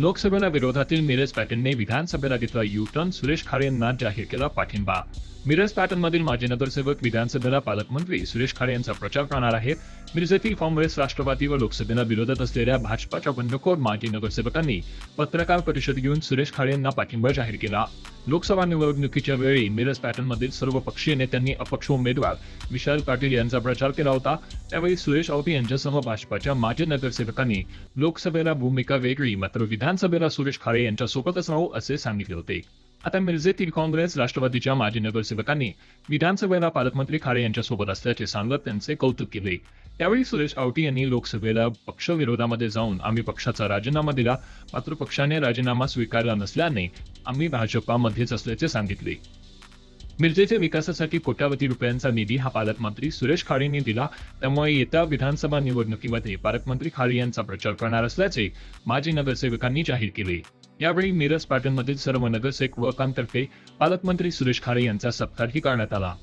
लोकसभेला विरोधातील मिरज पॅटर्नने विधानसभेला घेतला यू टर्न सुरेश खारे यांना जाहीर केला पाठिंबा. मिरज पॅटर्नमधील माजी नगरसेवक विधानसभेला पालकमंत्री सुरेश खारे यांचा प्रचार करणार आहेत. मिरजेतील काँग्रेस राष्ट्रवादी व लोकसभेला विरोधात असलेल्या भाजपाच्या बंडखोर माजी नगरसेवकांनी पत्रकार परिषद घेऊन सुरेश खारे यांना पाठिंबा जाहीर केला. लोकसभा निवडणुकीच्या वेळी मिरज पॅटर्नमधील सर्व पक्षीय नेत्यांनी अपक्ष उमेदवार विशाल पाटील यांचा प्रचार केला होता. त्यावेळी सुरेश आवटी यांच्यासह भाजपाच्या माजी नगरसेवकांनी लोकसभेला भूमिका वेगळी मात्र विधानसभेला सुरेश खारे यांच्यासोबतच राहू असे सांगितले होते. आता मिरजेतील काँग्रेस राष्ट्रवादीच्या माजी नगरसेवकांनी विधानसभेला पालकमंत्री खाडे यांच्यासोबत असल्याचे सांगत त्यांचे कौतुक केले. त्यावेळी सुरेश आवटी यांनी लोकसभेला पक्षविरोधामध्ये जाऊन आम्ही पक्षाचा राजीनामा दिला. मात्र पक्षाने राजीनामा स्वीकारला नसल्याने आम्ही भाजपामध्येच असल्याचे सांगितले. मिरजेच्या विकासासाठी कोट्यावधी रुपयांचा निधी हा पालकमंत्री सुरेश खाडेंनी दिला. त्यामुळे येत्या विधानसभा निवडणुकीमध्ये पालकमंत्री खाडे यांचा प्रचार करणार असल्याचे माजी नगरसेवकांनी जाहीर केले. यावेळी मिरज पॅटर्नमधील सर्व नगरसेवकांतर्फे पालकमंत्री सुरेश खाडे यांचा सत्कारही करण्यात आला.